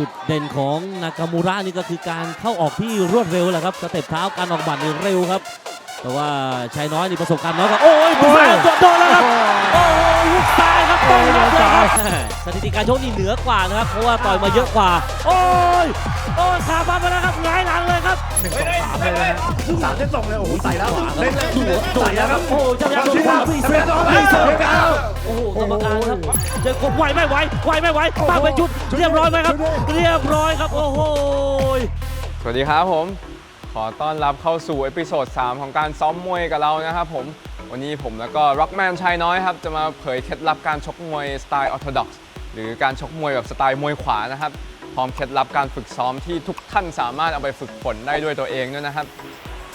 จุดเด่นของนากามูระนี่ก็คือการเข้าออกที่รวดเร็วแหละครับสเต็ปเท้าการออกบัตรนี่เร็วครับ แต่ว่าชายน้อยนี่ประสบการณ์น้อยกว่าโอ้ยผู้ซ้ายโดนแล้วครับโอ้ยหุกซ้ายครับต้องรับเลยครับสถิติการชกนี่เหนือกว่านะครับเพราะว่าต่อยมาเยอะกว่า โอ้ย โอ้ยขาบันไปแล้วครับหงายหลังเลยครับหนึ่งสองสามเลยนะสามเส้นส่งเลยโอ้โหใส่แล้วขวาครับเล่นดูหัวโดนแล้วครับโอ้ยเจ้ายักษ์โดนขวาพี่เสือพี่เสือโอ้โหกรรมการครับเจอไหวไม่ไหวไหวไม่ไหวปาไปชุดเรียบร้อยไหมครับ เรียบร้อยครับโอ้โหสวัสดีครับผม ขอต้อนรับเข้าสู่เอพิโซด3 ของการซ้อมมวยกับเรานะครับผมวันนี้ผมแล้วก็ร็อกแมนชายน้อยครับจะมาเผยเคล็ดลับการชกมวยสไตล์ออร์โธดอกซ์หรือการชกมวยแบบสไตล์มวยขวานะครับ พร้อมเคล็ดลับการฝึกซ้อมที่ทุกท่านสามารถเอาไปฝึกฝนได้ด้วยตัวเองด้วยนะครับ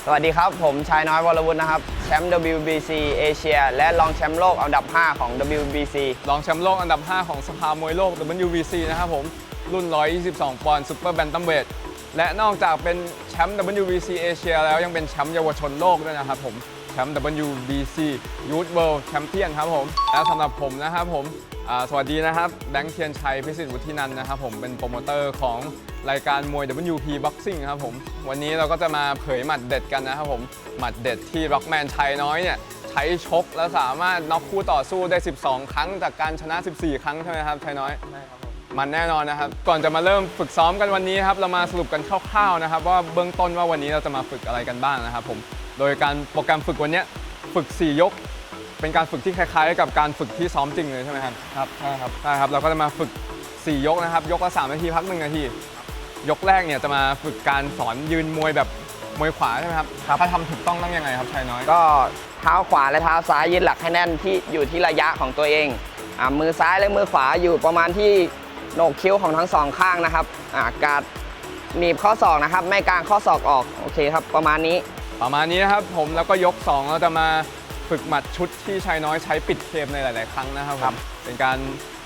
สวัสดีครับ ผมชายน้อยวรวุฒินะครับ แชมป์ WBC เอเชียและรองแชมป์โลกอันดับ 5 ของ WBC รองแชมป์โลกอันดับ 5 ของสภามวยโลก WBC นะครับผม รุ่น 122 ปอนด์ซูเปอร์แบนตัมเวทและนอกจากเป็นแชมป์ WBC เอเชียแล้วยังเป็นแชมป์เยาวชนโลกด้วยนะครับผมแชมป์ WBC Youth World Champion ครับผม และสำหรับผมนะครับผมอ่า สวัสดีนะครับแบงค์เทียนชัยพิสิทธิ์วุฒินันท์นะครับผมเป็นโปรโมเตอร์ของรายการมวย WP Boxing ครับผมวันนี้เราก็จะมาเผยหมัดเด็ดกันนะครับผมหมัดเด็ดที่ร็อกแมนชัยน้อยเนี่ยใช้ชกแล้วสามารถน็อกคู่ต่อสู้ได้ 12 ครั้งจากการชนะ 14 ครั้งใช่ไหมครับชัยน้อยมันแน่นอนนะครับ ก่อนจะมาเริ่มฝึกซ้อมกันวันนี้ครับ เรามาสรุปกันคร่าวๆนะครับ ว่าเบื้องต้นว่าวันนี้เราจะมาฝึกอะไรกันบ้างนะครับผม โดยการโปรแกรมฝึกวันเนี้ยฝึก 4 ยก เป็นการฝึกที่คล้ายๆ กับการฝึกที่ซ้อมจริงเลยใช่ไหมครับครับใช่ครับใช่ครับเราก็จะมาฝึก 4 ยกนะครับ ยกละ3นาทีพักหนึ่งนาที ยกแรกเนี่ยจะมาฝึกการสอนยืนมวยแบบมวยขวาใช่ไหมครับถ้าทำถูกต้องต้องยังไงครับชายน้อยก็เท้าขวาและเท้าซ้ายยึดหลักให้แน่นที่อยู่ที่ระยะของตัวเองอ่ามือซ้ายและมือขวาอยู่ประมาณที่โหนกคิ้วของทั้งสองข้างนะครับอ่าการหนีบข้อศอกนะครับ ไม่กางข้อศอกออกโอเคครับ ประมาณนี้ ประมาณนี้นะครับผมแล้วก็ยก 2 เราจะมา ฝึกหมัดชุดที่ชายน้อยใช้ปิดเกมในหลาย ๆ ครั้งนะครับผมเป็นการ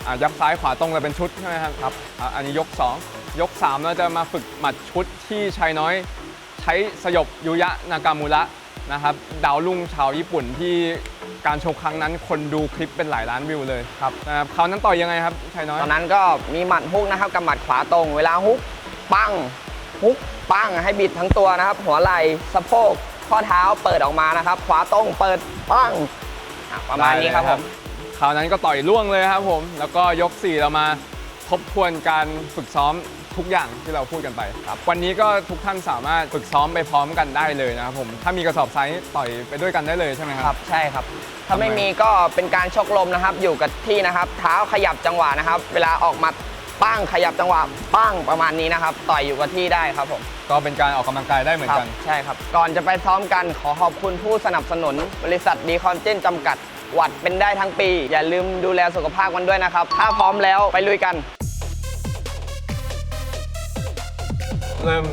อะยับซ้ายขวาตรงกันเป็นชุดใช่ไหมครับครับอะอันนี้ยก 2 ยก 3 เราจะมาฝึกหมัดชุดที่ชายน้อย ใช้สยบยุยะนากามูระนะครับดาวรุ่งชาวญี่ปุ่นที่การโชว์ครั้งนั้นคนดูคลิปเป็นหลายล้านวิวเลยครับนะครับคราวนั้นต่อยยังไงครับชายน้อย ตอนนั้นก็มีหมัดฮุกนะครับกับหมัดขวาตรง เวลาฮุก ปั้งฮุก ปั้งให้บิดทั้งตัวนะครับ หัวไหล่สะโพก ข้อเท้าเปิดออกมานะครับ ขวาตรงเปิดปั้งอะประมาณนี้ครับผมคราวนั้นก็ต่อยล่วงเลยครับผม แล้วก็ยก 4 เรามาทบทวนการฝึกซ้อมทุกอย่างที่เราพูดกันไปครับ วันนี้ก็ทุกท่านสามารถฝึกซ้อมไปพร้อมกันได้เลยนะครับผม ถ้ามีกระสอบทรายนี่ต่อยไปด้วยกันได้เลยใช่ไหมคครัรับบใช่ครับ ถ้าไม่มีก็เป็นการชกลมนะครับ อยู่กับที่นะครับ เท้าขยับจังหวะนะครับ เวลาออกหมัด ปั้งขยับจังหวะปั้งประมาณนี้นะครับ ต่อยอยู่กับที่ได้ครับผมก็เป็นการออกกำลังกายได้เหมือนครักัน ใช่ครับ ก่อนจะไปซ้อมกันขอขอบคุณผู้สนับสนุน บริษัทดีคอนเจนจำกัด หวัดเป็นได้ทั้งปี อย่าลืมดูแลสุขภาพกันด้วยนะครับ ถ้าพร้อมแล้วไปลุยกัน เริ่ม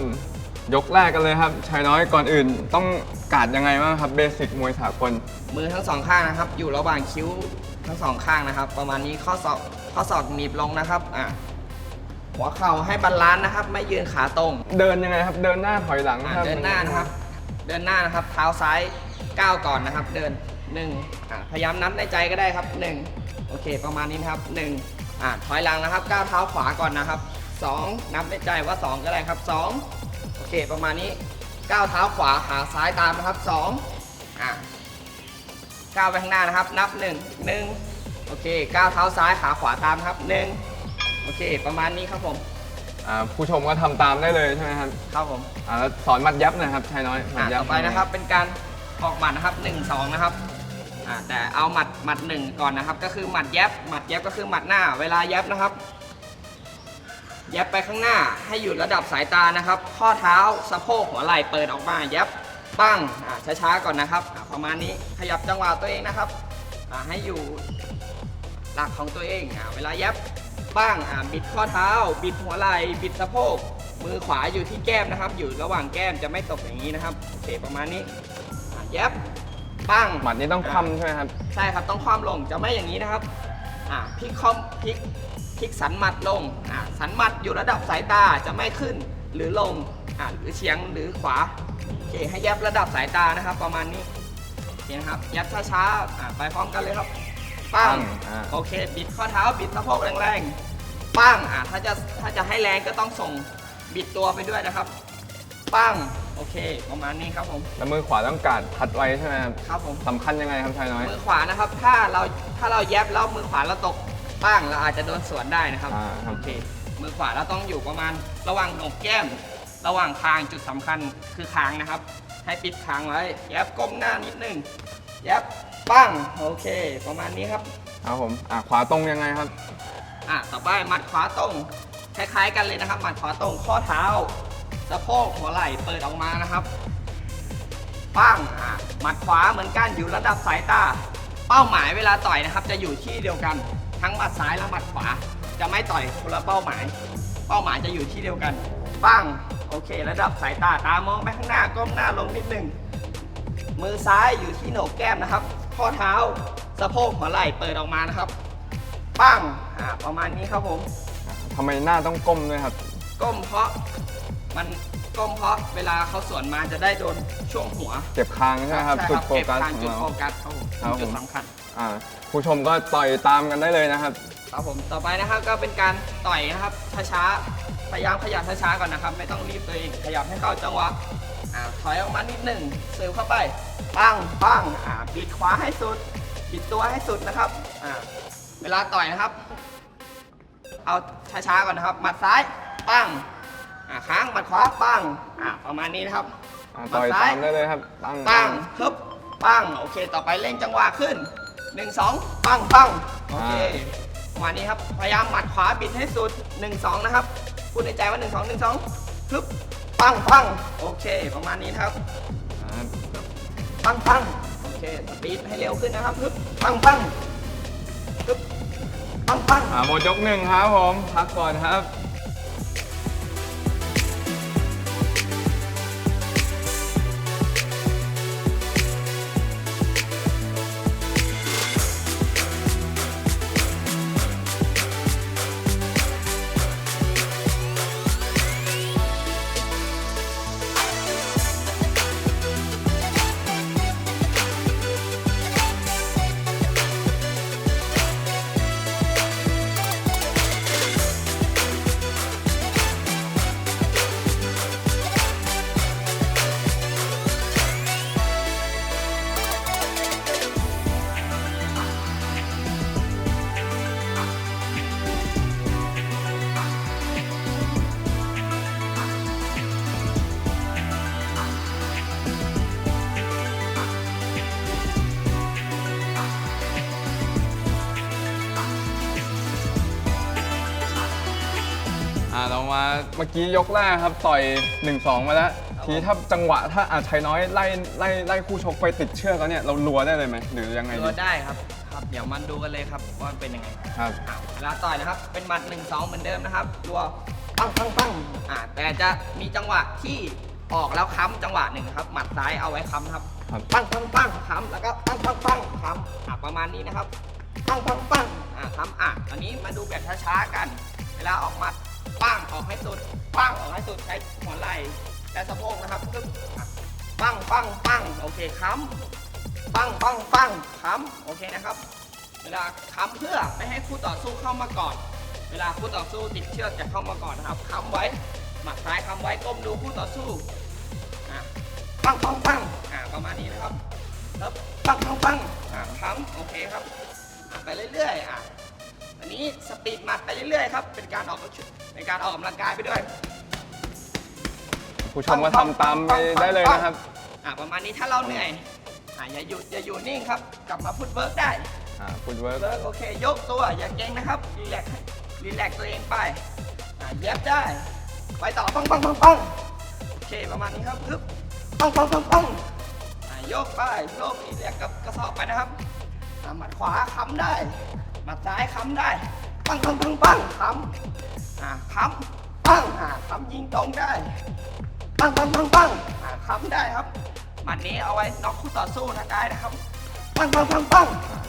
ยกแรกกันเลยครับชายน้อยก่อนอื่นต้องการดยังไงบ้างครับเบสิกมวยสากลมือทั้งสองข้างนะครับ อยู่ระหว่างคิ้วทั้งสองข้างนะครับ ประมาณนี้ข้อศอกข้อศอกหนีบลงนะครับอะ หัวเข่าให้บาลานซ์นะครับ ไม่ยืนขาตรงเดินยังไงครับ เดินหน้าถอยหลังอะครับเดินหน้านะครับ เดินหน้านะครับ เท้าซ้ายก้าวก่อนนะครับ เดินหนึ่งอะพยายามนับในใจก็ได้ครับหนึ่งโอเค ประมาณนี้นะครับหนึ่งอะถอยหลังนะครับก้าวเท้าขวาก่อนนะครับสองนับในใจว่าสองก็ได้ครับสองโอเค ประมาณนี้ก้าวเท้าขวาขาซ้ายตามนะครับสองอะก้าวไปข้างหน้านะครับ นับ1 1โอเคก้าวเท้าซ้ายขาขวาตามครับ1 โอเค ประมาณนี้ครับผม อ่าผู้ชมก็ทำตามได้เลยใช่ไหมครับครับผมอ่าแล้วสอนหมัดยับหนะครับชายน้อยหมัอะดยับต่อไปนะครับ เป็นการออกหมัดนะครับ1 2นะครับอะแต่เอาหมัดหมัดหนึ่งก่อนนะครับ ก็คือหมัดแยบหมัดแยบก็คือหมัดหน้า เวลาแยบนะครับ แยบไปข้างหน้าให้อยู่ระดับสายตานะครับ ข้อเท้าสะโพกหัวไหล่เปิดออกมาแยบปั้งอะช้าๆก่อนนะครับอะประมาณนี้ขยับจังหวะตัวเองนะครับอะให้อยู่หลักของตัวเองอ่าเวลายับ บ้างอ่าบิดข้อเท้า บิดหัวไหล่บิดสะโพก มือขวาอยู่ที่แก้มนะครับ อยู่ระหว่างแก้มจะไม่ตกอย่างนี้นะครับโอเคประมาณนี้อ่ายับปั้งหมัดนี้ต้องคว่ำใช่ไหมครับ ใช่ครับต้องคว่ำลงจะไม่อย่างนี้นะครับอ่าพลิกคอมพลิกพลิกสันหมัดลงอ่าสันหมัดอยู่ระดับสายตาจะไม่ขึ้นหรือลงอ่าหรือเฉียงหรือขวาโอเคให้ยับระดับสายตานะครับ ประมาณนี้โอเคนะครับยับช้าๆอ่าไปพร้อมกันเลยครับปั้งอ่า โอเค บิดข้อเท้าบิดสะโพกแรง ปั้งอ่าถ้าจะถ้าจะให้แรงก็ต้องส่งบิดตัวไปด้วยนะครับ ปั้งโอเค ประมาณนี้ครับผม แล้วมือขวาต้องการพัดไว้ใช่ไหมครับครับผม สำคัญยังไงครับชายน้อยมือขวานะครับ ถ้าเราถ้าเราแยบแล้วมือขวาเราตกปั้งเราอาจจะโดนสวนได้นะครับ อ่าครับโอเค มือขวาเราต้องอยู่ประมาณระหว่างโหนกแก้ม ระหว่างคางจุดสำคัญคือคางนะครับ ให้ปิดคางไว้แยบก้มหน้านิดนึงแยบปั้งโอเค ประมาณนี้ครับ ครับผมอะขวาตรงยังไงครับ อะต่อไปหมัดขวาตรงคล้ายๆกันเลยนะครับ หมัดขวาตรงข้อเท้าสะโพกหัวไหล่เปิดออกมานะครับปั้งอะหมัดขวาเหมือนกันอยู่ระดับสายตา เป้าหมายเวลาต่อยนะครับ จะอยู่ที่เดียวกัน ทั้งหมัดซ้ายและหมัดขวา จะไม่ต่อยคนละเป้าหมาย เป้าหมายจะอยู่ที่เดียวกันปั้งโอเค ระดับสายตาตามองไปข้างหน้าก้มหน้าลงนิดนึงมือซ้ายอยู่ที่โหนกแก้มนะครับ ข้อเท้าสะโพกหัวไหล่เปิดออกมานะครับ ปั้งอ่าประมาณนี้ครับผมทำไมหน้าต้องก้มด้วยครับ ก้มเพราะมันก้มเพราะเวลาเขาสวนมาจะได้โดนช่วงหัวเก็บคางใช่ไหมครับใช่จุดโฟกัสเบทางของจุดเรา โฟกัสครับผมครับผม จุดสำคัญอ่าผู้ชมก็ต่อยตามกันได้เลยนะครับ ครับผมต่อไปนะครับก็เป็นการต่อยนะครับช้าๆพยายามขยับช้าๆก่อนนะครับ ไม่ต้องรีบตัวเองขยับให้เข้าจังหวะอ่าถอยออกมานิดหนึ่งเซลเข้าไปปังปังอ่าปิดขวาให้สุดปิดตัวให้สุดนะครับอ่าเวลาต่อยนะครับ เอาช้าๆก่อนนะครับหมัดซ้ายปังอ่าค้างหมัดขวาปังอ่าประมาณนี้นะครับ อะหมัต่ดอยซ้าตายมได้เลยครับตั้งปังฮึบปังโอเค ต่อไปเร่งจังหวะขึ้นหนึ่งสองปังปังโอเคประมาณนี้ครับพยายามหมัดขวาบิดให้สุดหนึ่งสองนะครับพูดในใจว่าหนึ่งสองหนึ่งสองฮึบปังปังโอเค ประมาณนี้นะครับ ครับ ปังปังโอเค สปีดให้เร็วขึ้นนะครับฮึบปังปังฮึบ ปังปังอ่าหมดยกหนึ่งครับผมพักก่อนครับ เมื่อกี้ยกแรกครับต่อย 1-2 มาแล้ว ทีนี้ถ้าจังหวะถ้าอาจชัยน้อยไล่ไล่ไล่คู่ชกไปติดเชือกแล้วเนี่ยเรารัวได้เลยไหมหรือยังไงตัดีวได้ครับครับ เดี๋ยวมันดูกันเลยครับว่ามันเป็นยังไงครับ อะเวลาต่อยนะครับ เป็นหมัด1 2เหมือนเดิมนะครับรัวปังปังปังอ่าแต่จะมีจังหวะที่ออกแล้วค้ำจังหวะหนึ่งครับ หมัดซ้ายเอาไว้ค้ำครับครับ ปังปังปังค้ำแล้วก็ปังปังปังค้ำอะประมาณนี้นะครับปังปังปังอะค้ำอะอันนี้มาดูแบบช้าๆกัน เวลาออกหมัด ปั้งออกให้สุด ปั้งออกให้สุดใช้หัวไหล่และสะโพกนะครับปึ๊บอะปังปั้งปั้งโอเคค้ำปั้งปั้งปั้งค้ำโอเคนะครับ เวลาค้ำเพื่อไม่ให้คู่ต่อสู้เข้ามาก่อนเวลาคู่ต่อสู้ติดเชือกจะเข้ามาก่อนนะครับค้ำไว้หมัดซ้ายค้ำไว้ก้มดูคู่ต่อสู้อะปั้งปั้งปั้งอ่าประมาณนี้นะครับแล้วปั้งปังปังอ่าค้ำโอเคครับไปเรื่อยๆอะ อันนี้สปีดหมัดไปเรื่อยๆครับ เป็นการออกเป็นการออกกำลังกายไปด้วย ผู้ชมก็ทำตามไปได้เลยนะครับ อะประมาณนี้ถ้าเราเหนื่อยอะอย่าหยุดอย่าอยู่นิ่งครับ กลับมาฟุตเวิร์กได้อ่าฟุตเวิร์กเลิกโอเค ยกตัวอย่าเก่งนะครับ รีแลกซ์รีแลกซ์ตัวเองไปอะเย็บได้ ไปต่อปังปังปังปังโอเคประมาณนี้ครับปึ๊บปังปังปังปังอะยกไปยกรีแลกซ์กับกระสอบไปนะครับอะหมัดขวาค้ำได้ หมัดซ้ายค้ำได้ ปังปังปังปังค้ำอะค้ำปังอะค้ำยิงตรงได้ ปังปังปังปังอะค้ำได้ครับหมัดนี้เอาไว้น็อกคู่ต่อสู้นะได้นะครับ ปังปังปังปัง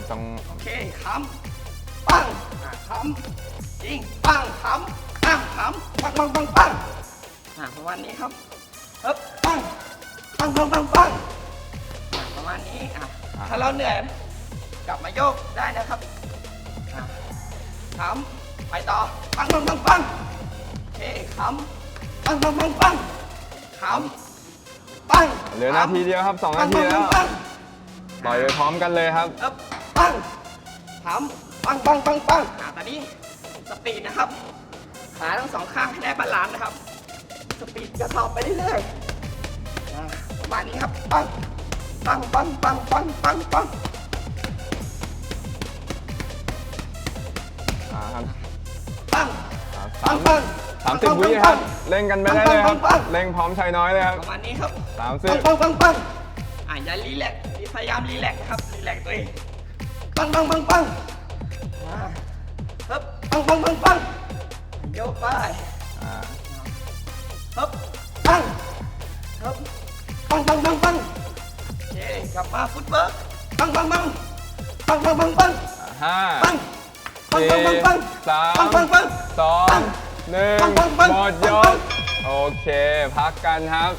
ต้องโอเคค้ำปังอะค้ำยิงปังค้ำปังค้ำปังปังปังปังอะประมาณนี้ครับเอ๊บปังปังปังปังปังอะประมาณนี้อะถ้าเราเหนื่อยกลับมาโยกได้นะครับ อะค้ไปต่อ ปังปังปังปังโอเคขำปังปังปังปังขำปังเหลือนาทีเดียวครับ2นาทีแล้วปัง ต่อยไปพร้อมกันเลยครับเอ๊บปังขำปังปังปังปังอ่าตอนนี้สปีดนะครับ ขาทั้งสองข้างให้ได้บาลานซ์นะครับ สปีดกระสอบไปเรื่อยๆอ่าประมาณนี้ครับ ปังปังปังปังปังปังปัง ปัสางมปังสามสิบวิครับ เล่งกันไปได้เลยครับปังปังปังเล่งพร้อมชัยน้อยเลยครับประมาณนี้ครับสามสิปับงปังปังปังอ่าอย่ารีแลกซ์พยายามรีแลกซ์นะครับรีแลกซ์ตัวเองปังปังปังปังอ่าครับปังปังปังปังโยกไปอ่าครับปังครับปังปังปังปังโอเคกลับมาฟุตเบิร์กปังปังปังปังปังปังปังห้าปังปัง สี่งปังสามปังปังสองหนึ่งหมดยกโอเค พักกันครับ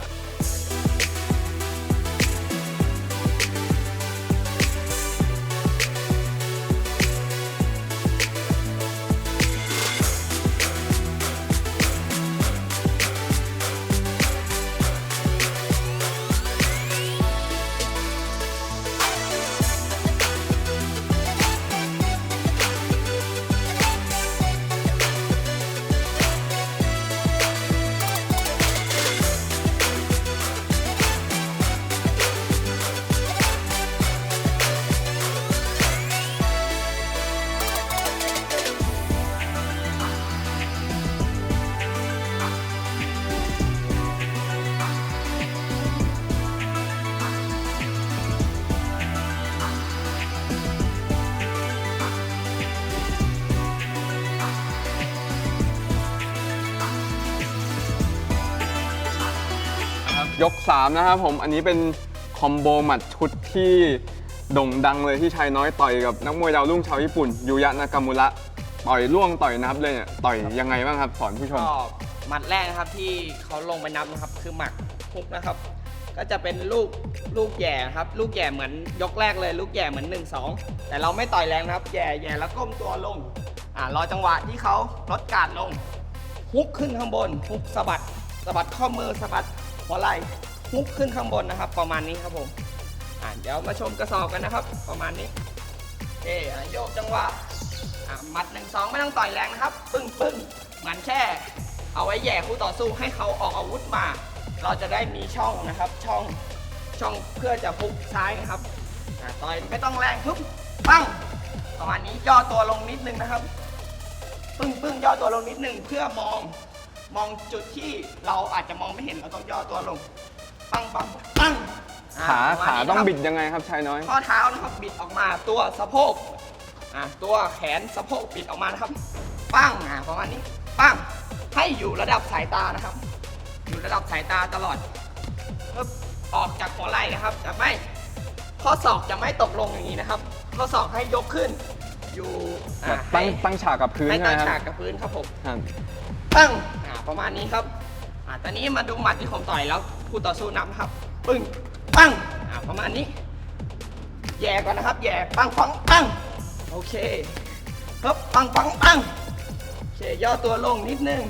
ยก 3 นะครับผมอันนี้เป็นคอมโบหมัดชุดที่โด่งดังเลยที่ชายน้อยต่อยกับนักมวยดาวรุ่งชาวญี่ปุ่นยูยะนากามุระต่อยล่วงต่อยนับเลยเนี่ยต่อยยังไงบ้างครับสอนผู้ชม ก็หมัดแรกนะครับที่เขาลงไปนับนะครับ คือหมัดฮุกนะครับ ก็จะเป็นลูกลูกแหย่ครับ ลูกแหย่เหมือนยกแรกเลยลูกแหย่เหมือน1 2แต่เราไม่ต่อยแรงนะครับแหย่แหย่แล้วก้มตัวลงอ่ารอจังหวะที่เขาลดการลงฮุกขึ้นข้างบนฮุกสะบัดสะบัดข้อมือสะบัด หัวไหล่ฮุกขึ้นข้างบนนะครับ ประมาณนี้ครับผมอ่าเดี๋ยวมาชมกระสอบกันนะครับ ประมาณนี้โอเคอะโยกจังหวะอะหมัดหนึ่งสองไม่ต้องต่อยแรงนะครับ ปึ้งปึ้งเหมือนแค่เอาไว้แย่คู่ต่อสู้ให้เขาออกอาวุธมา เราจะได้มีช่องนะครับช่องช่องเพื่อจะพุกซ้ายนะครับอะต่อยไม่ต้องแรงทุบปั้งประมาณนี้ย่อตัวลงนิดนึงนะครับ ปึ้งปึ้งย่อตัวลงนิดนึงเพื่อมอง มองจุดที่เราอาจจะมองไม่เห็นเราต้องย่อตัวลง ปั้งปั้งปั้งอะขาประมณขานี้ต้องครับบิดยังไงครับชายน้อย ข้อเท้านะครับบิดออกมาตัวสะโพกอะตัวแขนสะโพกบิดออกมานะครับ ปั้งอะประมาณนี้ ปั้งให้อยู่ระดับสายตานะครับ อยู่ระดับสายตาตลอดปึ๊บออกจากหัวไหล่นะครับจะไม่ข้อศอกจะไม่ตกลงอย่างนี้นะครับ ข้อศอกให้ยกขึ้น อยู่อะแบบตั้งให้ตั้งฉากกับพื้นให้ใช่ไหตั้มงคฉารักบกับพื้นครับผม ครับ ตั้งอ่าประมาณนี้ครับอ่าตอนนี้มาดูหมัดที่ผมต่อยแล้วคู่ต่อสู้นับครับปึ้งปั้งอ่าประมาณนี้ แย่ก่อนนะครับ แย่ปังปังปังโอเคครับปังปังปังโอเคย่อตัวลงนิดนึง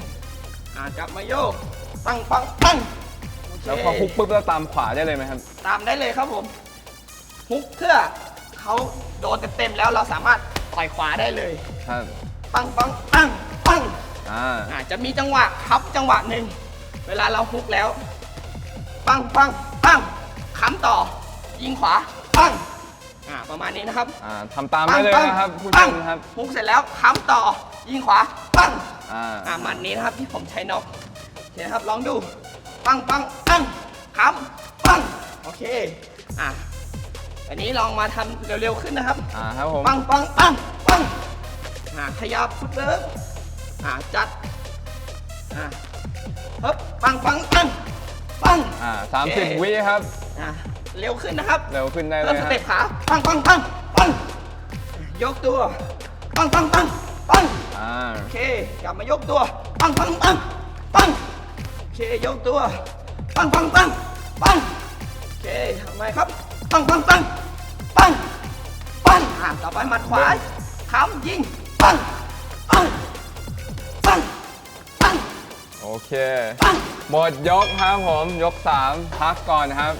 อ่ากลับมาโยกปังปังปังโอเคแล้วพอฮุกปุ๊บแล้วตามขวาได้เลยไหมครับตามได้เลยครับผมฮุกเพื่อเขาโดนเต็มๆแล้วเราสามารถต่อยขวาได้เลย ครับ ปังปังปังปัง อ่าอาจจะมีจังหวะคับจังหวะหนึ่งเวลาเราฮุกแล้ว ปังปังปังค้ำต่อ ยิงขวา ปังอ่าประมาณนี้นะครับอ่าทำตามได้เลยนะครับผู้ชปังมครับฮุกเสร็จแล้วค้ำต่อ ยิงขวา ปังอ่าอ่ามันนี้นะครับที่ผมใช้นกโอเคนะครับลองดู ปังปังปังค้ำปังโอเคอะอันนี้ลองมาทำเร็วๆขึ้นนะครับอ่าครับผมปังปังปังปังอ่าขยับฟุตเวิร์ก อ่าจัดอ่าฮึบปังปังปังปังอ่าสามสิบวิครับ อ่าเร็วขึ้นนะครับเร็วขึ้นได้เลเริ่มยสครับเต็ปขาปังปังปังปังยกตัวปังปังปังปังอ่าโอเคกลับมายกตัวปังปังปังปังโอเคยกตัวปังปังปังปังโอเคทำไมครับปังปังปังปังปังอ่าต่อไปหมัดขวาค้ำยิง โอเค หมดยกครับผม ยก3พักก่อนครับ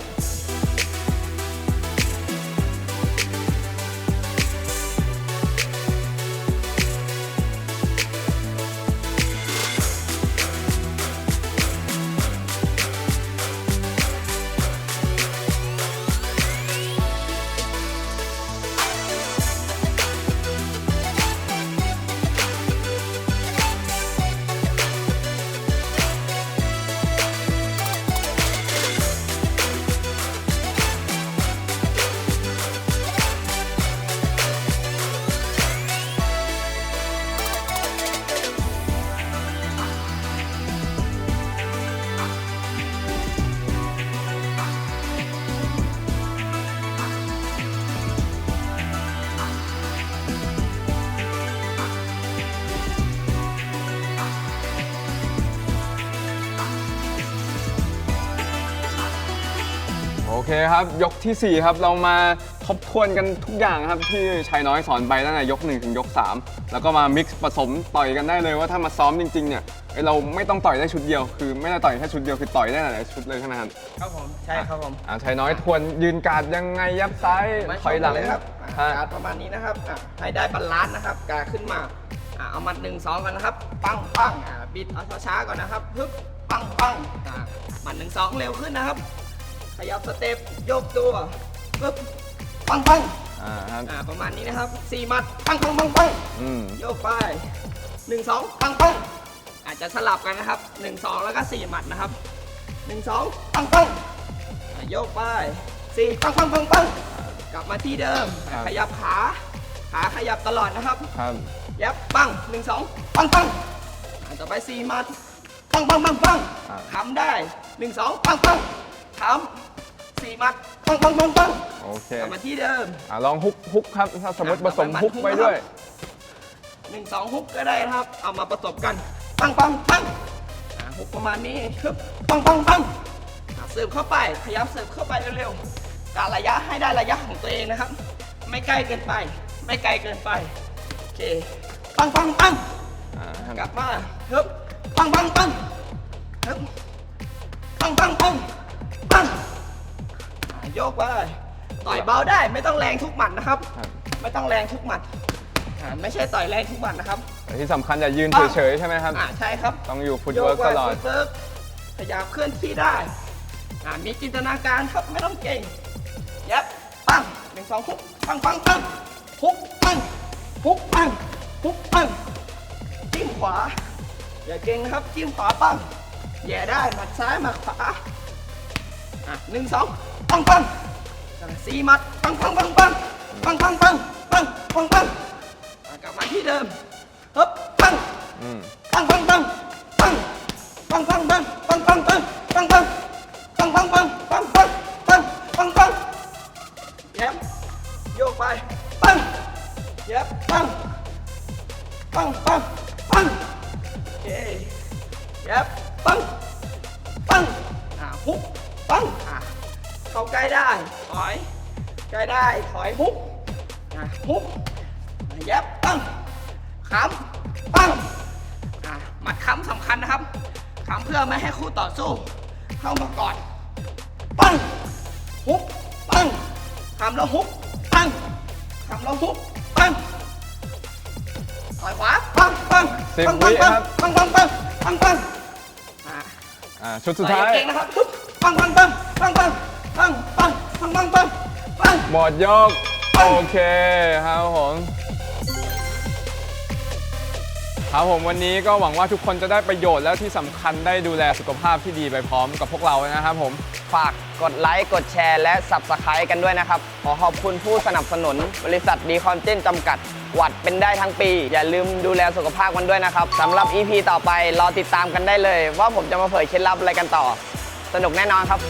เคครับ ยกทีสี่4 ครับ เรามาทบทวนกันทุกอย่างครับ ที่ชายน้อยสอนไปตั้งแต่ยก 1 ถึงยก 3 แล้วก็มามิกซ์ผสมต่อยกันได้เลยว่าถ้ามาซ้อมจริงๆเนี่ยเอ้ยเราไม่ต้องต่อยได้ชุดเดียว คือไม่ได้ต่อยแค่ชุดเดียวคือต่อยได้หลายๆชุดเลยใช่ไหมครับครับผมใช่ครับผมอ่าชายน้อยทวนยืนการดยังไงยับซ้ายไม่ถอยหลังเลยครับฮะการประมาณนี้นะครับอะให้ได้บาลานซ์นะครับการขึ้นมาอะเอามัดหนึ่งสองก่อนนะครับ ปังปังอะบิดเอาช้าๆก่อนนะครับฮึบปังปังอะมัดหนึ่งสองเร็วขึ้นนะครับ ขยับสเต็ปโยกตัวปึ๊บปังปังอ่าครับอะประมาณนี้นะครับสี่มัดปังปังปังปังอืมโยกไปหนึ่งสองปังปังอาจจะสลับกันนะครับหนึ่งสองแล้วก็สี่หมัดนะครับหนึ่งสองปังปังอะโยกไปสี่ปังปังปังปังกลับมาที่เดิมครับขยับขา ขาขยับตลอดนะครับ ครับยับปังหนึ่งสองปังปังอะต่อไปสี่หมัดปังปังปังปังอ่าขำได้หนึ่งสองปังปังขำ สี่หมัดปังปังปังปังโอเคกลับมาที่เดิมอ่าลองฮุกฮุกครับถ้าสมมติอะผสมต่อไปฮุกหมัดฮุกไปนะครับด้วยหนึ่งสองฮุกก็ได้นะครับ เอามาประสบกัน ปังปังปังอ่าฮุกประมาณนี้ครับปังปังปังอ่าเสิร์ฟเข้าไปพยายามเสิร์ฟเข้าไปเร็วๆการระยะให้ได้ระยะของตัวเองนะครับ ไม่ใกล้เกินไป ไม่ไกลเกินไปโอเคปังปังปังอ่าครับกลับมาครับปังปังปัง ยกไปต่อยเบาได้ไม่ต้องแรงทุกหมัดนะครับ ครับไม่ต้องแรงทุกหมัดอ่าไม่ใช่ต่อยแรงทุกหมัดนะครับแต่ที่สำคัญอย่ายืนเฉยๆใช่ไหมครับ อ่าใช่ครับต้องอยู่ฟุตโยเวิกร์กไปตลอดฟุตเวิร์กพยายามเคลื่อนที่ได้อ่ามีจินตนาการครับไม่ต้องเก่งยับปังหนึ่งสองฮุกปังปังปังฮุกปังฮุกปังฮุกปังจิ้มขวาอย่าเก่งนะครับจิ้มขวาปังแย่ได้หมัดซ้ายหมัดขวาอะหนึ่งสอง ปังปังอะสี่หมัดปังปังปังปังปังปังปังปังปังปังอะกลับมาที่เดิมฮึบปังอืมปังปังปังปังปังปังปัง ได้ถอยฮุกอ่าฮุกแย้มปังขำปังอะหมัดค้ำสำคัญนะครับค้ำเพื่อไม่ให้คู่ต่อสู้ เข้ามากอดปังฮุกปังค้ำแล้วฮุกปังค้ำแล้วฮุกปังต่อยขวาปังปังสิบปังปังวิครับ ปังปังปังปังปังอะ อ่าชุดสุดต่อยท้าย เก่งนะครับปุ๊บปังปังปังปังปังปังปังปังปังปังปัง หมดยก โอเคครับผมครับผมวันนี้ก็หวังว่าทุกคนจะได้ประโยชน์แล้วที่สำคัญได้ดูแลสุขภาพที่ดีไปพร้อมกับพวกเรานะครับผม ฝากกดไลค์ กดแชร์ และ Subscribe กันด้วยนะครับ ขอขอบคุณผู้สนับสนุน บริษัทดีคอนเจนจำกัด หวัดเป็นได้ทั้งปี อย่าลืมดูแลสุขภาพกันด้วยนะครับสำหรับ EP ต่อไป รอติดตามกันได้เลย ว่าผมจะมาเผยเคล็ดลับอะไรกันต่อ สนุกแน่นอนครับ